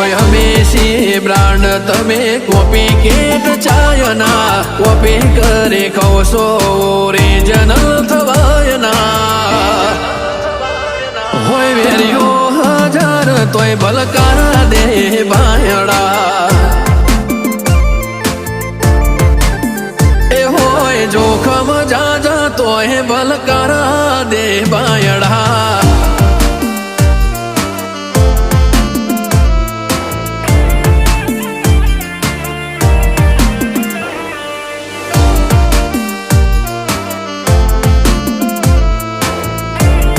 હોય હંમેશી બ્રાન્ડ. તમે કોપી કેટ ચાયના, કોપી કરે ખવશો ઓરિજિનલ થવાયના હોય વેર્યો હજાર, તોય બલકારા દે બાયડા એ હોય જોખમ જાજા, તોય બલકારા દે બાયડા